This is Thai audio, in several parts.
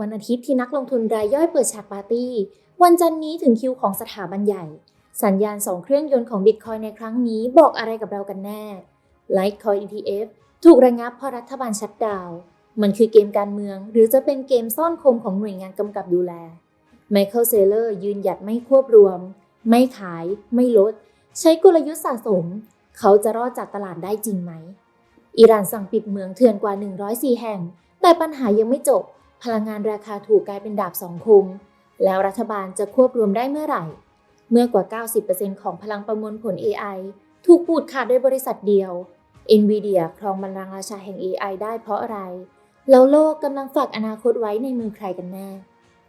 วันอาทิตย์ที่นักลงทุนรายย่อยเปิดฉากปาร์ตี้ วันจันนี้ถึงคิวของสถาบันใหญ่ สัญญาณสองเครื่องยนต์ของบิตคอยในครั้งนี้บอกอะไรกับเรากันแน่ Litecoin ETF ถูกระงับเพราะรัฐบาลชัดดาวมันคือเกมการเมือง หรือจะเป็นเกมซ่อนคมของหน่วยงานกำกับดูแลไมเคิลเซเลอร์ยืนหยัดไม่ควบรวม ไม่ขาย ไม่ลด ใช้กลยุทธ์สะสม เขาจะรอดจากตลาดได้จริงไหม อิหร่านสั่งปิดเมืองเถื่อนกว่า 104 แห่ง แต่ปัญหายังไม่จบ พลังงานราคาถูกกลายเป็นดาบสองคม แล้วรัฐบาลจะควบรวมได้เมื่อไหร่ เมื่อกว่า 90%ของพลังประมวลผล AI ถูกปูดขาดโดยบริษัทเดียว NVIDIA ครองบัลลังก์ราชาแห่ง AI ได้เพราะอะไร แล้วโลกกำลังฝากอนาคตไว้ในมือใครกันแน่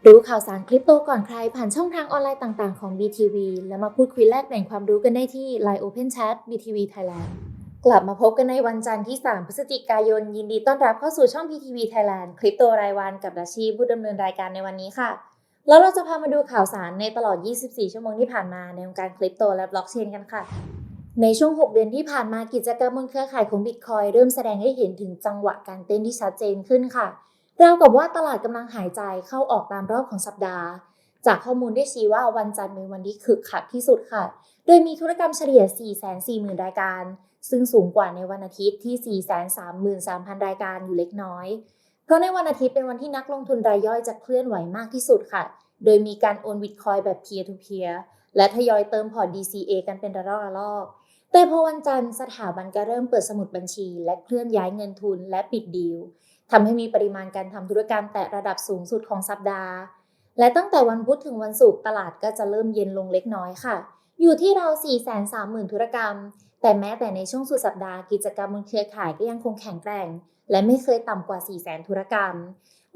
รู้ข่าวสารคริปโตก่อนใครผ่านช่องทางออนไลน์ต่าง ๆ ของ BTV แล้วมาพูดคุยแลกแบ่งความรู้กันได้ที่ Line Open Chat BTV Thailand กลับมาพบกันในวันจันทร์ที่ 3 พฤศจิกายน ยินดีต้อนรับเข้าสู่ช่อง PTV Thailand คริปโตรายวันกับราชีผู้ดำเนินรายการในวันนี้ค่ะ แล้วเราจะพามาดูข่าวสารในตลอด 24 ชั่วโมงที่ผ่านมาในวงการคริปโตและบล็อกเชนกันค่ะ ในช่วง 6 เดือนที่ผ่านมากิจกรรมบนเครือข่ายของ Bitcoin เริ่มแสดงให้เห็นถึงจังหวะการเต้นที่ชัดเจนขึ้นค่ะราวกับว่าตลาดกำลังหายใจเข้าออกตามรอบของสัปดาห์ จากข้อมูลได้ชี้ว่าวันจันทร์เป็นวันที่คึกคักที่สุดค่ะ โดยมีธุรกรรมเฉลี่ย 440,000 รายการ ซึ่งสูงกว่าในวันอาทิตย์ที่ 433,000 รายการอยู่เล็กน้อย เพราะในวันอาทิตย์เป็นวันที่นักลงทุนรายย่อยจะเคลื่อนไหวมากที่สุดค่ะ โดยมีการโอนบิตคอยแบบ peer to peer และทยอยเติมพอร์ต DCA กันเป็นระลอกระลอกแต่พอวันจันทร์สถาบันก็เริ่มเปิดสมุดบัญชี และเคลื่อนย้ายเงินทุนและปิดดีลทำให้มีปริมาณการทำธุรกรรมแต่ระดับสูงสุดของสัปดาห์ และตั้งแต่วันพุธถึงวันศุกร์ตลาดก็จะเริ่มเย็นลงเล็กน้อยค่ะ อยู่ที่ราว430,000 ธุรกรรม แต่แม้แต่ในช่วงสุดสัปดาห์กิจกรรมบนเครือข่ายก็ยังคงแข็งแกร่ง และไม่เคยต่ำกว่า 400,000 ธุรกรรม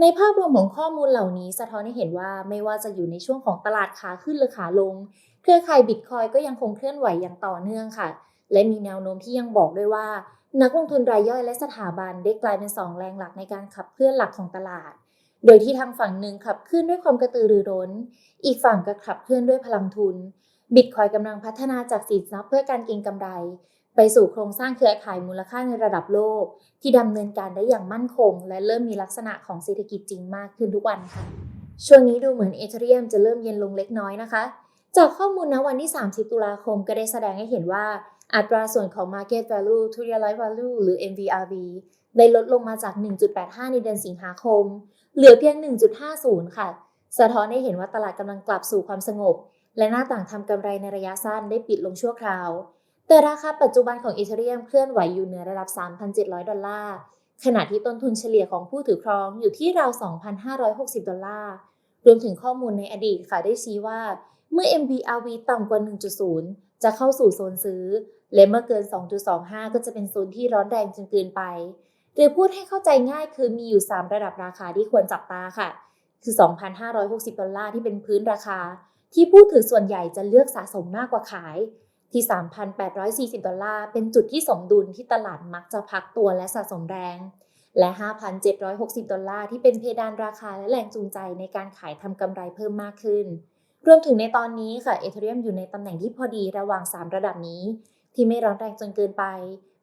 ในภาพรวมของข้อมูลเหล่านี้สะท้อนให้เห็นว่าไม่ว่าจะอยู่ในช่วงของตลาดขาขึ้นหรือขาลง เครือข่ายบิตคอยก็ยังคงเคลื่อนไหวอย่างต่อเนื่องค่ะ และมีแนวโน้มที่ยังบอกด้วยว่า นักลงทุนรายย่อยและสถาบันได้กลายเป็นสองแรงหลักในการขับเคลื่อนหลักของตลาด โดยที่ทางฝั่งหนึ่งขับเคลื่อนด้วยความกระตือรือร้น อีกฝั่งก็ขับเคลื่อนด้วยพลังทุน บิตคอยกำลังพัฒนาจากสินทรัพย์เพื่อการเก็งกำไร ไปสู่โครงสร้างเครือข่ายมูลค่าในระดับโลก ที่ดำเนินการได้อย่างมั่นคง และเริ่มมีลักษณะของเศรษฐกิจจริงมากขึ้นทุกวันค่ะ ช่วงนี้ดูเหมือนเอเธเรียมจะเริ่มเย็นลงเล็กน้อยนะคะ จากข้อมูลณวันที่ 30 ตุลาคมก็ได้แสดงให้เห็นว่าอัตราส่วนของ Market Value to Realized Value หรือ MVRV ได้ลดลงมาจาก 1.85 ในเดือนสิงหาคม เหลือเพียง 1.50 ค่ะ สะท้อนให้เห็นว่าตลาดกำลังกลับสู่ความสงบ และหน้าต่างทำกำไรในระยะสั้นได้ปิดลงชั่วคราว แต่ราคาปัจจุบันของอีเธเรียมเคลื่อนไหวอยู่เหนือระดับ 3,700 ดอลลาร์ ขณะที่ต้นทุนเฉลี่ยของผู้ถือครองอยู่ที่ราว 2,560 ดอลลาร์ รวมถึงข้อมูลในอดีตค่ะได้ชี้ว่า เมื่อ MVRV ต่ำกว่า 1.0 จะเข้าสู่โซนซื้อ และเมื่อเกิน 2.25 ก็จะเป็นโซนที่ร้อนแรงจนเกินไป หรือพูดให้เข้าใจง่ายคือมีอยู่ 3 ระดับราคาที่ควรจับตาค่ะ คือ 2,560 ดอลลาร์ที่เป็นพื้นราคา ที่ผู้ถือส่วนใหญ่จะเลือกสะสมมากกว่าขาย ที่ 3,840 ดอลลาร์ เป็นจุดที่สมดุลที่ตลาดมักจะพักตัวและสะสมแรง และ 5,760 ดอลลาร์ ที่เป็นเพดานราคาและแรงจูงใจในการขายทำกำไรเพิ่มมากขึ้น รวมถึงในตอนนี้ค่ะเอเธเรียมอยู่ในตำแหน่งที่พอดีระหว่าง 3 ระดับนี้ ที่ไม่ร้อนแรงจนเกินไป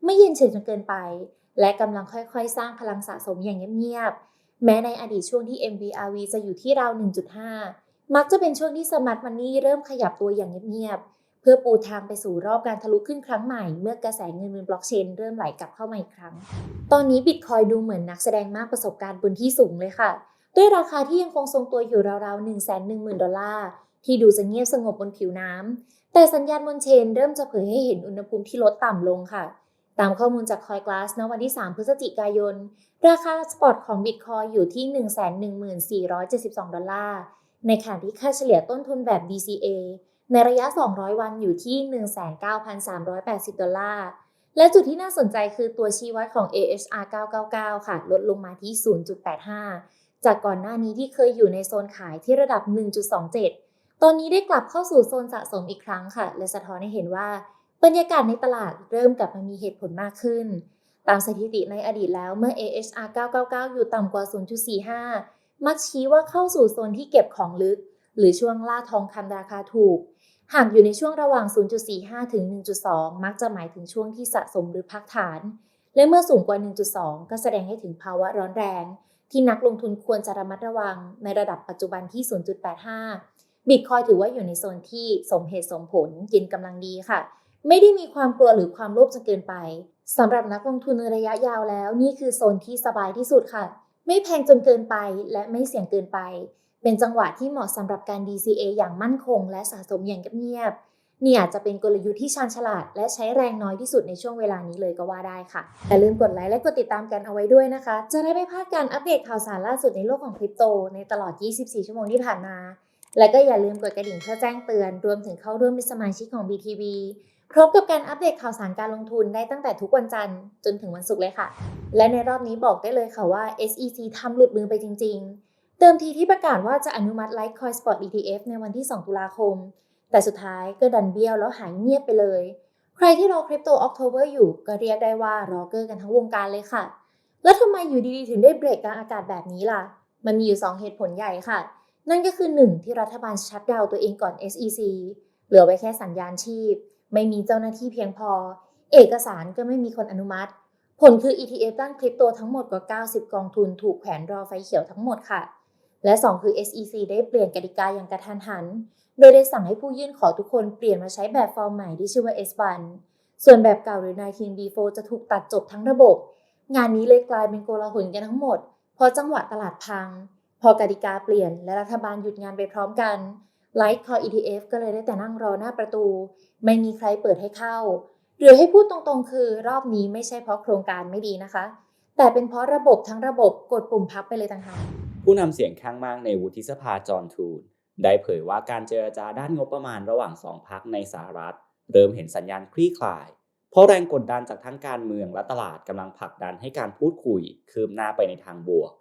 ไม่เย็นเฉยจนเกินไป และกำลังค่อยๆ สร้างพลังสะสมอย่างเงียบๆแม้ในอดีตช่วงที่ MVRV จะอยู่ที่ราว 1.5 มักจะเป็นช่วงที่สมาร์ทมันนี่เริ่มขยับตัวอย่างเงียบๆ เพื่อปูทางไปสู่รอบการทะลุขึ้นครั้งใหม่ เมื่อกระแสเงินบนบล็อกเชนเริ่มไหลกลับเข้ามาอีกครั้ง ตอนนี้บิตคอยดูเหมือนนักแสดงมากประสบการณ์บนที่สูงเลยค่ะ ด้วยราคาที่ยังคงทรงตัวอยู่ราวๆ 110,000 ดอลลาร์ที่ดูจะเงียบสงบบนผิวน้ำแต่สัญญาณบนเชนเริ่มจะเผยให้เห็นอุณหภูมิที่ลดต่ำลงค่ะ ตามข้อมูลจาก CoinGlass ณวันที่ 3 พฤศจิกายน ราคาสปอตของ Bitcoin อยู่ที่ 114,472 ดอลลาร์ ในขณะที่ค่าเฉลี่ยต้นทุนแบบ DCA ในระยะ 200 วันอยู่ที่ 19,380 ดอลลาร์ และจุดที่น่าสนใจคือตัวชี้วัดของ AHR 999 ค่ะ ลดลงมาที่ 0.85 จากก่อนหน้านี้ที่เคยอยู่ในโซนขายที่ระดับ 1.27 ตอนนี้ได้กลับเข้าสู่โซนสะสมอีกครั้งค่ะ และสะท้อนให้เห็นว่า บรรยากาศในตลาดเริ่มกลับมามีเหตุผลมากขึ้น ตามสถิติในอดีตแล้วเมื่อ AHR 999 อยู่ต่ำกว่า 0.45 มักชี้ว่าเข้าสู่โซนที่เก็บของลึก หรือช่วงล่าทองคำราคาถูก หากอยู่ในช่วงระหว่าง 0.45 ถึง 1.2 มักจะหมายถึงช่วงที่สะสมหรือพักฐาน และเมื่อสูงกว่า 1.2 ก็แสดงให้ถึงภาวะร้อนแรง ที่นักลงทุนควรจะระมัดระวังในระดับปัจจุบันที่ 0.85 บิตคอยถือว่าอยู่ในโซนที่สมเหตุสมผลกินกำลังดีค่ะ ไม่ได้มีความกลัวหรือความโลภจนเกินไปสำหรับนักลงทุนในระยะยาวแล้ว นี่คือโซนที่สบายที่สุดค่ะ ไม่แพงจนเกินไปและไม่เสี่ยงเกินไป เป็นจังหวะที่เหมาะสำหรับการ DCA อย่างมั่นคง และสะสมอย่างเงียบๆนี่อาจจะเป็นกลยุทธ์ที่ชาญฉลาด และใช้แรงน้อยที่สุดในช่วงเวลานี้เลยก็ว่าได้ค่ะอย่าลืมกดไลค์และกดติดตามกันเอาไว้ด้วยนะคะ จะได้ไม่พลาดการอัปเดตข่าวสารล่าสุดในโลกของคริปโต ในตลอด 24 ชั่วโมงที่ผ่านมา และก็อย่าลืมกดกระดิ่งเพื่อแจ้งเตือน รวมถึงเข้าร่วมเป็นสมาชิกของ BTV พร้อมกับการอัปเดตข่าวสารการลงทุนได้ตั้งแต่ทุกวันจันทร์จนถึงวันศุกร์เลยค่ะ และในรอบนี้บอกได้เลยค่ะว่า SEC ทำหลุดมือไปจริง ๆเดิมทีที่ประกาศว่าจะอนุมัติ Litecoin Spot ETF ในวันที่ 2 ตุลาคม แต่สุดท้ายก็ดันเบี้ยวแล้วหายเงียบไปเลย ใครที่รอคริปโตออกโทเบอร์อยู่ก็เรียกได้ว่ารอเกอร์กันทั้งวงการเลยค่ะ แล้วทำไมอยู่ดีๆถึงได้เบรกกลางอากาศแบบนี้ล่ะ มันมีอยู่ 2 เหตุผลใหญ่ค่ะ นั่นก็คือ 1 ที่รัฐบาลชัดดาวตัวเองก่อน SEC เหลือไว้แค่สัญญาณชีพ ไม่มีเจ้าหน้าที่เพียงพอ เอกสารก็ไม่มีคนอนุมัติ ผลคือ ETF ด้านคริปโตทั้งหมดกว่า 90 กองทุนถูกแขวนรอไฟเขียวทั้งหมดค่ะ และ 2 คือ SEC ได้เปลี่ยนกติกาอย่างกระทันหัน โดยได้สั่งให้ผู้ยื่นขอทุกคนเปลี่ยนมาใช้แบบฟอร์มใหม่ที่ชื่อว่า S1 ส่วนแบบเก่าหรือ 19B4 จะถูกตัดจบทั้งระบบ งานนี้เลยกลายเป็นโกลาหลกันทั้งหมดเพราะจังหวะตลาดพัง พอกติกาเปลี่ยนและรัฐบาลหยุดงานไปพร้อมกัน Litecoin ETF ก็เลยได้แต่นั่งรอหน้าประตู ไม่มีใครเปิดให้เข้า หรือให้พูดตรงๆ คือรอบนี้ไม่ใช่เพราะโครงการไม่ดีนะคะ แต่เป็นเพราะระบบทั้งระบบกดปุ่มพับไปเลยต่างหากผู้นำเสียงข้างมากในวุฒิสภาจอห์นทูนได้เผยว่าการเจรจาด้านงบประมาณระหว่างสองพักในสหรัฐ เริ่มเห็นสัญญาณคลี่คลาย เพราะแรงกดดันจากทั้งการเมืองและตลาดกำลังผลักดันให้การพูดคุย คืบหน้าไปในทางบวก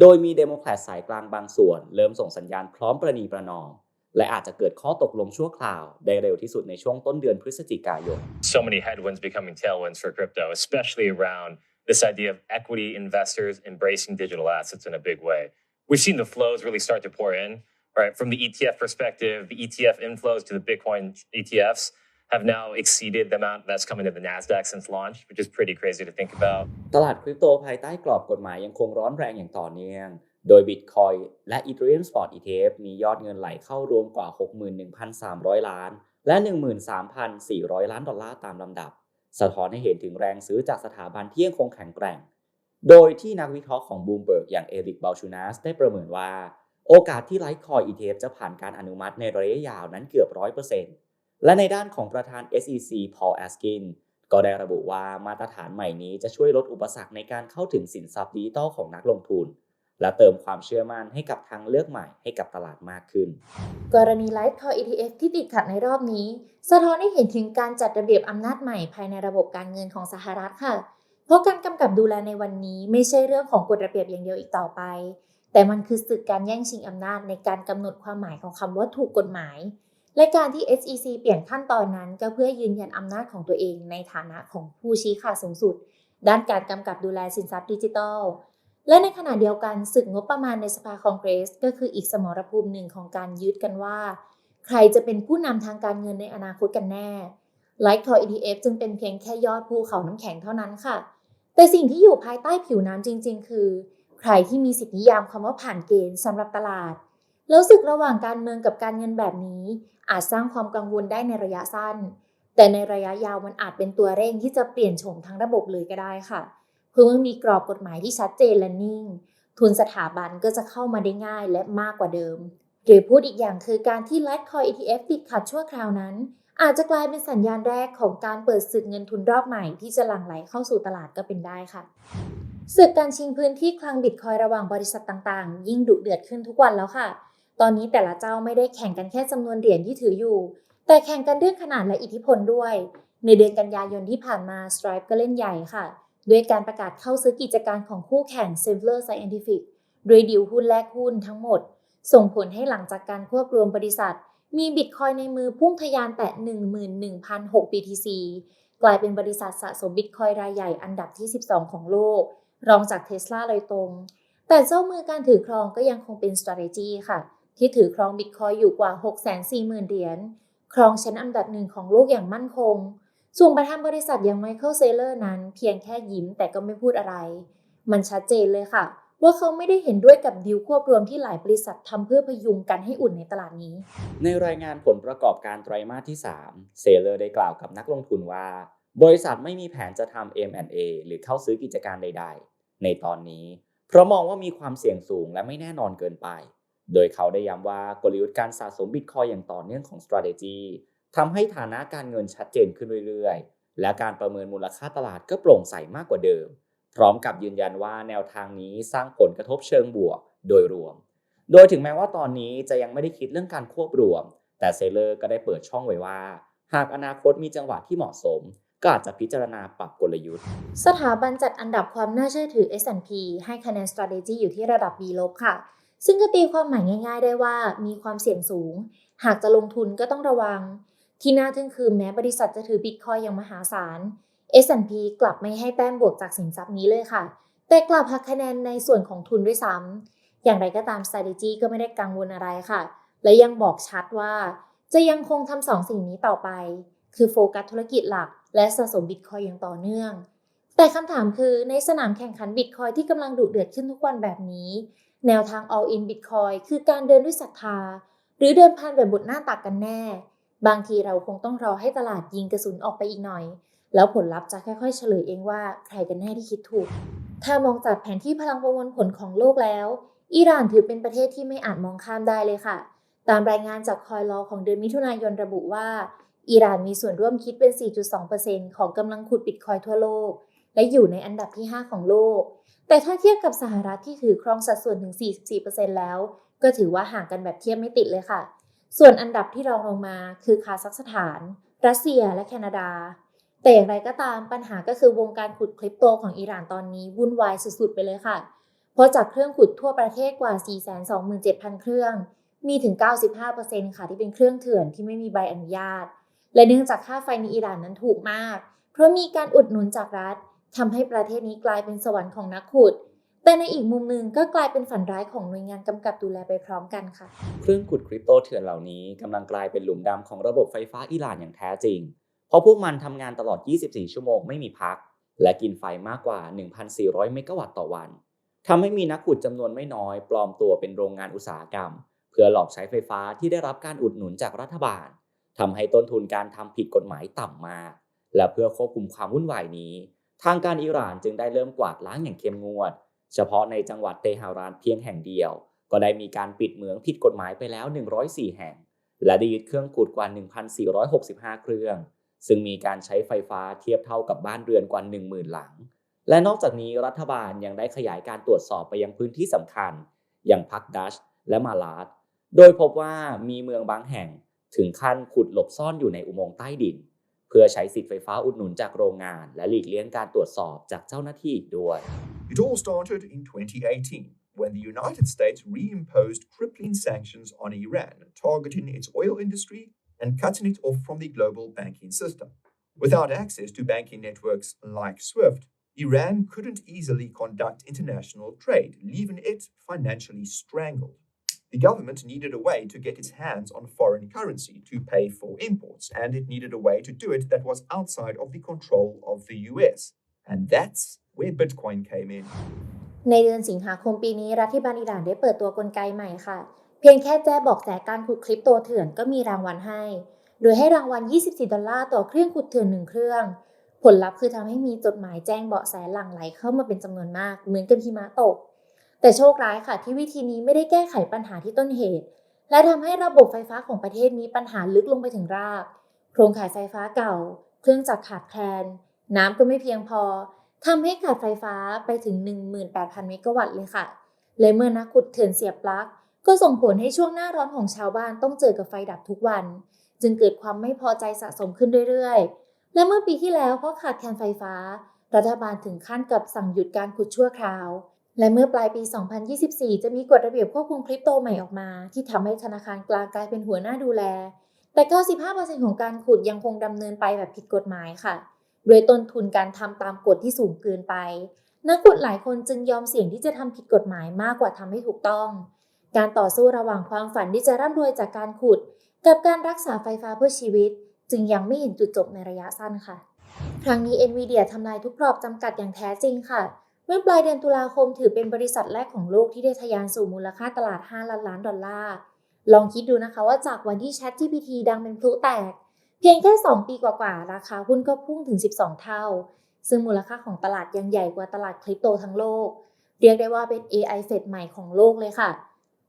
โดยมีเดโมแครตสายกลางบางส่วน เริ่มส่งสัญญาณพร้อมประนีประนอม และอาจจะเกิดข้อตกลงชั่วคราวได้เร็วที่สุดในช่วงต้นเดือนพฤศจิกายน so many headwinds becoming tailwinds for crypto, especially around this idea of equity investors embracing digital assets in a big way. We've seen the flows really start to pour in, right? From the ETF perspective, the ETF inflows to the Bitcoin ETFs have now exceeded the amount that's come into the NASDAQ since launch, which is pretty crazy to think about. ตลาดคริปโตภายใต้กรอบกฎหมายยังคงร้อนแรงอย่างต่อเนื่อง โดย Bitcoin และ Ethereum Spot ETF มียอดเงินไหลเข้ารวมกว่า 61,300 ล้าน และ 13,400 ล้านดอลลาร์ตามลำดับ สะท้อนให้เห็นถึงแรงซื้อจากสถาบันที่ยังคงแข็งแกร่ง โดยที่นักวิเคราะห์ของ Bloomberg อย่างเอริกบาลชูนัสได้ประเมินว่า โอกาสที่ Litecoin ETF จะผ่านการอนุมัติในระยะยาวนั้นเกือบ 100%และในด้านของประธาน SEC Paul Askin ก็ได้ระบุว่ามาตรฐานใหม่นี้จะช่วยลดอุปสรรคในการเข้าถึงสินทรัพย์ดิจิตอลของนักลงทุน และเติมความเชื่อมั่นให้กับทางเลือกใหม่ให้กับตลาดมากขึ้น กรณี Litecoin ETF ที่ติดขัดในรอบนี้ สะท้อนให้เห็นถึงการจัดระเบียบอำนาจใหม่ภายในระบบการเงินของสหรัฐค่ะ เพราะการกำกับดูแลในวันนี้ไม่ใช่เรื่องของกฎระเบียบอย่างเดียวอีกต่อไป แต่มันคือศึกการแย่งชิงอำนาจในการกำหนดความหมายของคำว่าถูกกฎหมาย และการที่ SEC เปลี่ยนขั้นตอนนั้นก็เพื่อยืนยันอำนาจของตัวเองในฐานะของผู้ชี้ขาดสูงสุด ด้านการกำกับดูแลสินทรัพย์ดิจิทัล และในขณะเดียวกันศึกงบประมาณในสภาคองเกรส ก็คืออีกสมรภูมิหนึ่งของการยึดกันว่า ใครจะเป็นผู้นำทางการเงินในอนาคตกันแน่ Litecoin ETF จึงเป็นเพียงแค่ยอดภูเขาน้ำแข็งเท่านั้นค่ะ แต่สิ่งที่อยู่ภายใต้ผิวน้ำจริง ๆ คือ ใครที่มีสิทธินิยามคำว่าผ่านเกณฑ์สำหรับตลาด แล้วศึกระหว่างการเมืองกับการเงินแบบนี้ อาจสร้างความกังวลได้ในระยะสั้น แต่ในระยะยาวมันอาจเป็นตัวเร่งที่จะเปลี่ยนโฉมทั้งระบบเลยก็ได้ค่ะ เพื่อเมื่อมีกรอบกฎหมายที่ชัดเจนและนิ่ง ทุนสถาบันก็จะเข้ามาได้ง่ายและมากกว่าเดิม หรือพูดอีกอย่างคือการที่ Litecoin ETF ติดขัดชั่วคราวนั้น อาจจะกลายเป็นสัญญาณแรกของการเปิดศึกเงินทุนรอบใหม่ที่จะหลั่งไหลเข้าสู่ตลาดก็เป็นได้ค่ะศึกการชิงพื้นที่คลังบิตคอยระหว่างบริษัทต่างๆ ยิ่งดุเดือดขึ้นทุกวันแล้วค่ะ ตอนนี้แต่ละเจ้าไม่ได้แข่งกันแค่จำนวนเหรียญที่ถืออยู่ แต่แข่งกันเรื่องขนาดและอิทธิพลด้วย ในเดือนกันยายนที่ผ่านมา Stripe ก็เล่นใหญ่ค่ะ ด้วยการประกาศเข้าซื้อกิจการของคู่แข่ง Simpler Scientific โดยดิวหุ้นแลกหุ้นทั้งหมด ส่งผลให้หลังจากการควบรวมบริษัท มีบิตคอยในมือพุ่งทะยานแตะ 11,006 BTC กลายเป็นบริษัทสะสมบิตคอยรายใหญ่อันดับที่ 12 ของโลก รองจากเทสลาเลยตรง แต่เจ้ามือการถือครองก็ยังคงเป็น strategy ค่ะ ที่ถือครองบิตคอยอยู่กว่า 640,000 เหรียญ ครองชั้นอันดับหนึ่งของโลกอย่างมั่นคง ส่วนประธานบริษัทอย่างไมเคิลเซเลอร์นั้น เพียงแค่ยิ้มแต่ก็ไม่พูดอะไร มันชัดเจนเลยค่ะ ว่าเขาไม่ได้เห็นด้วยกับดีลควบรวมที่หลายบริษัททำเพื่อพยุงกันให้อุ่นในตลาดนี้ ในรายงานผลประกอบการไตรมาสที่ 3 เซเลอร์ได้กล่าวกับนักลงทุนว่า บริษัทไม่มีแผนจะทำ M&A หรือเข้าซื้อกิจการใด ๆ ในตอนนี้ เพราะมองว่ามีความเสี่ยงสูงและไม่แน่นอนเกินไป โดยเขาได้ย้ำว่ากลยุทธ์การสะสมบิตคอยอย่างต่อเนื่องของ strategy ทำให้ฐานะการเงินชัดเจนขึ้นเรื่อยๆ และการประเมินมูลค่าตลาดก็โปร่งใสมากกว่าเดิม พร้อมกับยืนยันว่าแนวทางนี้สร้างผลกระทบเชิงบวกโดยรวม โดยถึงแม้ว่าตอนนี้จะยังไม่ได้คิดเรื่องการควบรวม แต่เซเลอร์ก็ได้เปิดช่องไว้ว่า หากอนาคตมีจังหวะที่เหมาะสม ก็อาจจะพิจารณาปรับกลยุทธ์ สถาบันจัดอันดับความน่าเชื่อถือ S&P ให้คะแนน strategy อยู่ที่ระดับ B ลบค่ะซึ่งก็ตีความหมายง่าย ๆ ได้ว่ามีความเสี่ยงสูง หากจะลงทุนก็ต้องระวัง ที่น่าทึ่งคือแม้บริษัทจะถือบิตคอยอย่างมหาศาล S&P กลับไม่ให้แต้มบวกจากสินทรัพย์นี้เลยค่ะ แต่กลับหักคะแนนในส่วนของทุนด้วยซ้ำอย่างไรก็ตาม strategy ก็ไม่ได้กังวลอะไรค่ะ และยังบอกชัดว่า จะยังคงทำสองสิ่งนี้ต่อไป คือโฟกัสธุรกิจหลัก และสะสมบิตคอยอย่างต่อเนื่อง แต่คำถามคือในสนามแข่งขันบิตคอยที่กำลังดุเดือดขึ้นทุกวันแบบนี้ แนวทาง all in Bitcoin คือการเดินด้วยศรัทธา หรือเดินผ่านแบบบทหน้าตักกันแน่ บางทีเราคงต้องรอให้ตลาดยิงกระสุนออกไปอีกหน่อย แล้วผลลัพธ์จะค่อยๆ เฉลยเองว่าใครกันแน่ที่คิดถูก ถ้ามองจากแผนที่พลังประมวลผลของโลกแล้ว อิหร่านถือเป็นประเทศที่ไม่อาจมองข้ามได้เลยค่ะ ตามรายงานจากคอยลอของเดือนมิถุนายนระบุว่า อิหร่านมีส่วนร่วมคิดเป็น 4.2%ของกำลังขุดบิตคอยทั่วโลก และอยู่ในอันดับที่ 5 ของโลก แต่ถ้าเทียบกับสหรัฐที่ถือครองสัดส่วนถึง 44%แล้ว ก็ถือว่าห่างกันแบบเทียบไม่ติดเลยค่ะ ส่วนอันดับที่รองลงมาคือคาซัคสถาน รัสเซียและแคนาดา แต่อย่างไรก็ตามปัญหาก็คือวงการขุดคริปโตของอิหร่านตอนนี้วุ่นวายสุดๆไปเลยค่ะ เพราะจากเครื่องขุดทั่วประเทศกว่า 427,000 เครื่อง มีถึง 95%ค่ะที่เป็นเครื่องเถื่อนที่ไม่มีใบอนุญาต และเนื่องจากค่าไฟในอิหร่านนั้นถูกมาก เพราะมีการอุดหนุนจากรัฐทำให้ประเทศนี้กลายเป็นสวรรค์ของนักขุด แต่ในอีกมุมหนึ่งก็กลายเป็นฝันร้ายของหน่วยงานกำกับดูแลไปพร้อมกันค่ะ เครื่องขุดคริปโตเถื่อนเหล่านี้กำลังกลายเป็นหลุมดำของระบบไฟฟ้าอิหร่านอย่างแท้จริง เพราะพวกมันทำงานตลอด 24 ชั่วโมงไม่มีพัก และกินไฟมากกว่า 1,400 เมกะวัตต์ต่อวันทำให้มีนักขุดจำนวนไม่น้อย ปลอมตัวเป็นโรงงานอุตสาหกรรม เพื่อหลอกใช้ไฟฟ้าที่ได้รับการอุดหนุนจากรัฐบาลทำให้ต้นทุนการทำผิดกฎหมายต่ำมาก และเพื่อควบคุมความวุ่นวายนี้ ทางการอิหร่านจึงได้เริ่มกวาดล้างอย่างเข้มงวด เฉพาะในจังหวัดเตหะรานเพียงแห่งเดียว ก็ได้มีการปิดเหมืองผิดกฎหมายไปแล้ว 104 แห่ง และได้ยึดเครื่องขุดกว่า 1,465 เครื่อง ซึ่งมีการใช้ไฟฟ้าเทียบเท่ากับบ้านเรือนกว่า 10,000 หลัง และนอกจากนี้รัฐบาลยังได้ขยายการตรวจสอบไปยังพื้นที่สำคัญ อย่างพักดัชและมาลาดโดยพบว่ามีเมืองบางแห่งถึงขั้นขุดหลบซ่อนอยู่ในอุโมงค์ใต้ดิน เพื่อใช้สิทธิ์ไฟฟ้าอุดหนุนจากโรงงาน และหลีกเลี่ยงการตรวจสอบจากเจ้าหน้าที่อีกด้วย It all started in 2018 when the United States reimposed crippling sanctions on Iran, targeting its oil industry and cutting it off from the global banking system. Without access to banking networks like SWIFT, Iran couldn't easily conduct international trade, leaving it financially strangled. The government needed a way to get its hands on foreign currency to pay for imports, and it needed a way to do it that was outside of the control of the US. And that's where Bitcoin came in. ในเดือนสิงหาคมปีนี้รัฐบาลอิหร่านได้เปิดตัวกลไกใหม่ค่ะ เพียงแค่แจ้บอกแสการขุดคริปโตเถื่อนก็มีรางวัลให้ โดยให้รางวัล 24 ดอลลาร์ต่อเครื่องขุดเถื่อนหนึ่งเครื่อง ผลลัพธ์คือทำให้มีจดหมายแจ้งเบาะแสหลั่งไหลเข้ามาเป็นจำนวนมาก เหมือนกับหิมะตก แต่โชคร้ายค่ะที่วิธีนี้ไม่ได้แก้ไขปัญหาที่ต้นเหตุ และทำให้ระบบไฟฟ้าของประเทศมีปัญหาลึกลงไปถึงราก โครงข่ายไฟฟ้าเก่า เครื่องจักรขาดแคลน น้ำก็ไม่เพียงพอทำให้ขาดไฟฟ้าไปถึง 18,000 เมกะวัตต์เลยค่ะ และเมื่อนักขุดเถื่อนเสียบปลั๊ก ก็ส่งผลให้ช่วงหน้าร้อนของชาวบ้านต้องเจอกับไฟดับทุกวัน จึงเกิดความไม่พอใจสะสมขึ้นเรื่อยๆ และเมื่อปีที่แล้วเพราะขาดแคลนไฟฟ้า รัฐบาลถึงขั้นกับสั่งหยุดการขุดชั่วคราว และเมื่อปลายปี 2024 จะมีกฎระเบียบควบคุมคริปโตใหม่ออกมา ที่ทำให้ธนาคารกลางกลายเป็นหัวหน้าดูแล แต่ 95%ของการขุดยังคงดำเนินไปแบบผิดกฎหมายค่ะ โดยต้นทุนการทำตามกฎที่สูงเกินไป นักขุดหลายคนจึงยอมเสี่ยงที่จะทำผิดกฎหมายมากกว่าทำให้ถูกต้อง การต่อสู้ระหว่างความฝันที่จะร่ำรวยจากการขุด กับการรักษาไฟฟ้าเพื่อชีวิต จึงยังไม่เห็นจุดจบในระยะสั้นค่ะ ครั้งนี้ NVIDIA ทำลายทุกกรอบจำกัดอย่างแท้จริงค่ะ มื่อปลายเดือนตุลาคมถือเป็นบริษัทแรกของโลกที่ได้ทะยานสู่มูลค่าตลาด 5 ล้านล้านดอลลาร์ ลองคิดดูนะคะว่าจากวันที่ ChatGPT ดังเป็นพลุแตก เพียงแค่ 2 ปีกว่าๆ ราคาหุ้นก็พุ่งถึง 12 เท่า ซึ่งมูลค่าของตลาดยังใหญ่กว่าตลาดคริปโตทั้งโลก เรียกได้ว่าเป็น AI เฟสใหม่ของโลกเลยค่ะ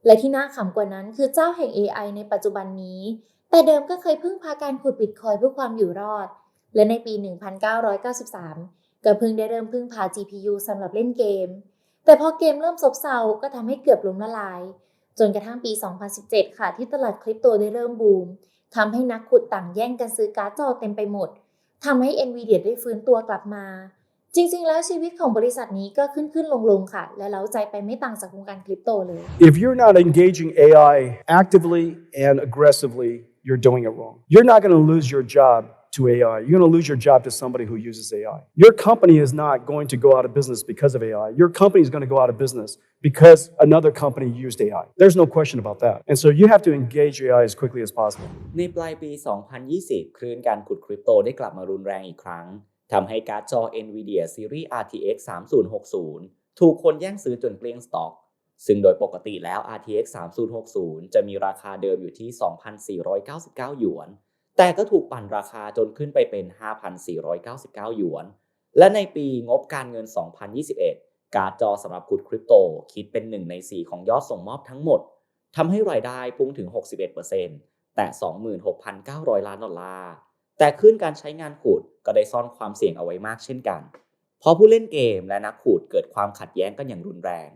และที่น่าขำกว่านั้นคือเจ้าแห่ง AI ในปัจจุบันนี้ แต่เดิมก็เคยพึ่งพาการขุดบิตคอยเพื่อความอยู่รอด และในปี 1993 ก็เพิ่งได้เริ่มพึ่งพา GPU สำหรับเล่นเกม แต่พอเกมเริ่มซบเซาก็ทำให้เกือบล้มละลาย จนกระทั่งปี 2017 ค่ะ ที่ตลาดคริปโตได้เริ่มบูมทำให้นักขุดต่างแย่งกันซื้อการ์ดจอเต็มไปหมดทำให้ NVIDIA ได้ฟื้นตัวกลับมา จริง ๆ แล้วชีวิตของบริษัทนี้ก็ขึ้นขึ้นลงลงๆค่ะ และเล้าใจไปไม่ต่างจากวงการคริปโตเลย If you're not engaging AI actively and aggressively, you're doing it wrong. You're not going to lose your job to AI. You're going to lose your job to somebody who uses AI. Your company is not going to go out of business because of AI. Your company is going to go out of business because another company used AI. There's no question about that. And so you have to engage AI as quickly as possible. ในปลายปี 2020 คลื่นการขุดคริปโตได้กลับมารุนแรงอีกครั้ง ทำให้การ์ดจอ NVIDIA Series RTX 3060 ถูกคนแย่งซื้อจนเกลี้ยงสต็อก ซึ่งโดยปกติแล้ว RTX 3060 จะมีราคาเดิมอยู่ที่ 2,499 หยวน แต่ก็ถูกปั่นราคาจนขึ้นไปเป็น 5,499 หยวน และในปีงบการเงิน 2021 การ์ดจอสำหรับขุดคริปโต คิดเป็น 1 ใน 4 ของยอดส่งมอบทั้งหมดทำให้รายได้พุ่งถึง 61%แต่ 26,900 ล้านดอลลาร์ แต่ขึ้นการใช้งานขุดก็ได้ซ่อนความเสี่ยงเอาไว้มากเช่นกัน เพราะผู้เล่นเกมและนักขุดเกิดความขัดแย้งกันอย่างรุนแรง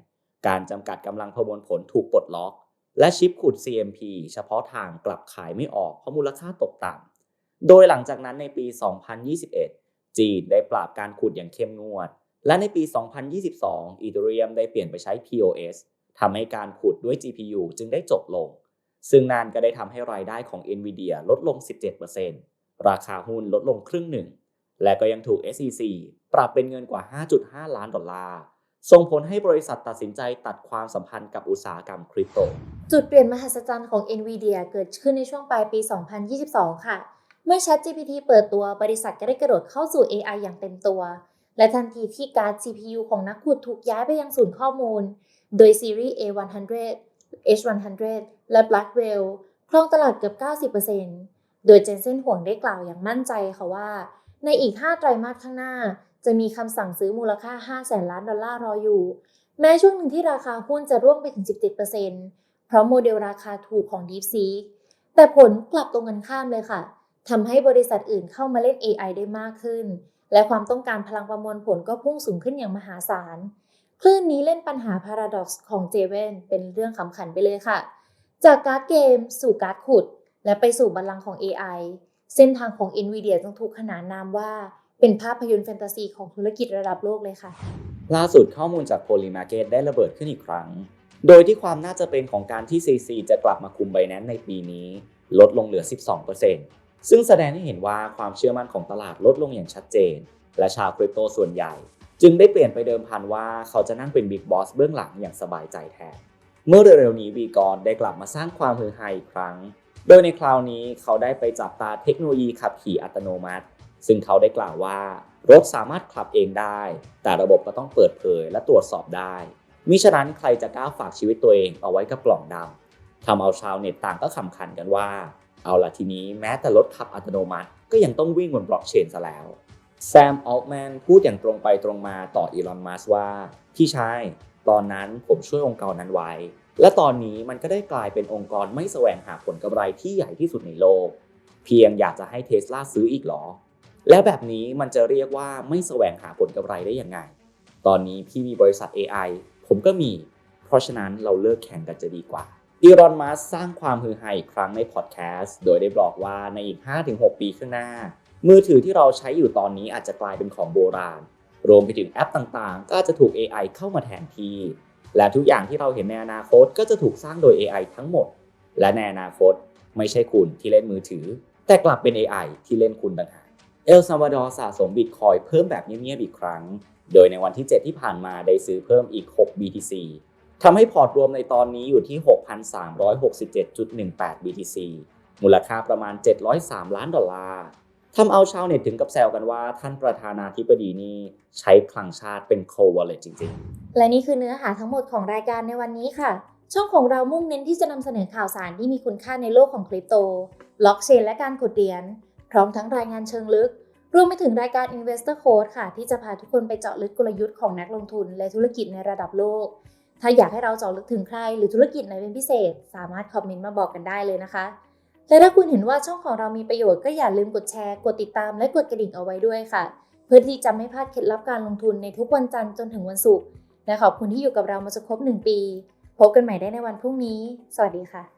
การจำกัดกำลังประมวลผลถูกปลดล็อก และชิปขุด CMP เฉพาะทางกลับขายไม่ออกเพราะมูลค่าตกต่ำ โดยหลังจากนั้นในปี 2021 จีนได้ปราบการขุดอย่างเข้มงวด และในปี 2022 อีเทเรียมได้เปลี่ยนไปใช้ POS ทำให้การขุดด้วย GPU จึงได้จบลง ซึ่งนั่นก็ได้ทำให้รายได้ของ NVIDIA ลดลง 17%ราคาหุ้นลดลงครึ่งหนึ่ง และก็ยังถูก SEC ปรับเป็นเงินกว่า 5.5 ล้านดอลลาร์ ส่งผลให้บริษัทตัดสินใจตัดความสัมพันธ์กับอุตสาหกรรมคริปโต จุดเปลี่ยนมหัศจรรย์ของ NVIDIA เกิดขึ้นในช่วงปลายปี 2022 ค่ะ เมื่อ ChatGPT เปิดตัวบริษัทก็ได้กระโดดเข้าสู่ AI อย่างเต็มตัว และทันทีที่การ์ด CPU ของนักขุดถูกย้ายไปยังศูนย์ข้อมูล โดยซีรีส์ A100 H100 และ Blackwell ครองตลาดเกือบ 90%โดยเจนเซนห่วงได้กล่าวอย่างมั่นใจค่ะว่า ในอีก 5 ไตรมาสข้างหน้า จะมีคำสั่งซื้อมูลค่า 5 แสนล้านดอลลาร์รออยู่ แม้ช่วงหนึ่งที่ราคาหุ้นจะร่วงไปถึง 17%เพราะโมเดลราคาถูกของ DeepSeek แต่ผลกลับตรงกันข้ามเลยค่ะทำให้บริษัทอื่นเข้ามาเล่น AI ได้มากขึ้น และความต้องการพลังประมวลผลก็พุ่งสูงขึ้นอย่างมหาศาล คลื่นนี้เล่นปัญหา Paradox ของ j v e n เป็นเรื่องขำขันไปเลยค่ะ จากการ์ดเกม สู่การ์ดขุด และไปสู่บัลลังก์ของ AI เส้นทางของ NVIDIA ต้องถูกขนานนามว่า เป็นภาพยนตร์แฟนตาซีของธุรกิจระดับโลกเลยค่ะ ล่าสุดข้อมูลจาก Polymarket ได้ระเบิดขึ้นอีกครั้ง โดยที่ความน่าจะเป็นของการที่ CC จะกลับมาคุมไบแนนในปีนี้ ลดลงเหลือ 12%ซึ่งแสดงให้เห็นว่าความเชื่อมั่นของตลาดลดลงอย่างชัดเจน และชาวคริปโตส่วนใหญ่ จึงได้เปลี่ยนไปเดิมพันว่าเขาจะนั่งเป็นบิ๊กบอสเบื้องหลังอย่างสบายใจแทน เมื่อเร็วๆนี้วีกอนได้กลับมาสร้างความฮือฮาอีกครั้ง โดยในคราวนี้เขาได้ไปจับตาเทคโนโลยีขับขี่อัตโนมัติ ซึ่งเขาได้กล่าวว่ารถสามารถขับเองได้ แต่ระบบก็ต้องเปิดเผยและตรวจสอบได้ มิฉะนั้นใครจะกล้าฝากชีวิตตัวเองเอาไว้กับกล่องดำทำเอาชาวเน็ตต่างก็ขำขันกันว่า เอาละทีนี้แม้แต่รถขับอัตโนมัติ ก็ยังต้องวิ่งบนบล็อกเชนซะแล้วแซมออลแมนพูดอย่างตรงไปตรงมาต่ออีลอนมัสว่า พี่ชาย ตอนนั้นผมช่วยองค์กรนั้นไว้ และตอนนี้มันก็ได้กลายเป็นองค์กรไม่แสวงหาผลกำไรที่ใหญ่ที่สุดในโลก เพียงอยากจะให้เทสลาซื้ออีกหรอ แล้วแบบนี้มันจะเรียกว่าไม่แสวงหาผลกำไรได้ยังไง ตอนนี้พี่มีบริษัท AI ผมก็มี เพราะฉะนั้นเราเลิกแข่งกันจะดีกว่าอีรอนมัสสร้างความฮือฮาอีกครั้งในพอดแคสต์ โดยได้บอกว่าในอีก 5-6 ปีข้างหน้า มือถือที่เราใช้อยู่ตอนนี้อาจจะกลายเป็นของโบราณ รวมไปถึงแอปต่างๆ ก็อาจจะถูก AI เข้ามาแทนที่ และทุกอย่างที่เราเห็นในอนาคตก็จะถูกสร้างโดย AI ทั้งหมด และในอนาคตไม่ใช่คุณที่เล่นมือถือ แต่กลับเป็น AI ที่เล่นคุณต่างหาก เอลซาวาดอร์สะสมบิตคอยเพิ่มแบบเงียบๆอีกครั้ง โดยในวันที่ 7 ที่ผ่านมาได้ซื้อเพิ่มอีก 6 BTC ทำให้พอร์ตรวมในตอนนี้อยู่ที่ 6,367.18 BTC มูลค่าประมาณ 703 ล้านดอลลาร์ทำเอาชาวเน็ตถึงกับแซวกันว่าท่านประธานาธิบดีนี่ใช้คลังชาติเป็น cold wallet จริงๆ และนี่คือเนื้อหาทั้งหมดของรายการในวันนี้ค่ะ ช่องของเรามุ่งเน้นที่จะนำเสนอข่าวสารที่มีคุณค่าในโลกของคริปโต บล็อกเชน และการกดเหรียญ พร้อมทั้งรายงานเชิงลึก รวมไปถึงรายการ Investor Code ค่ะ ที่จะพาทุกคนไปเจาะลึกกลยุทธ์ของนักลงทุนและธุรกิจในระดับโลก ถ้าอยากให้เราเจาะลึกถึงใครหรือธุรกิจไหนเป็นพิเศษ สามารถคอมเมนต์มาบอกกันได้เลยนะคะ และถ้าคุณเห็นว่าช่องของเรามีประโยชน์ก็อย่าลืมกดแชร์ กดติดตามและกดกระดิ่งเอาไว้ด้วยค่ะ เพื่อที่จะไม่พลาดเคล็ดลับการลงทุนในทุกวันจันทร์จนถึงวันศุกร์และขอบคุณที่อยู่กับเรามาจนครบ1ปี พบกันใหม่ได้ในวันพรุ่งนี้ สวัสดีค่ะ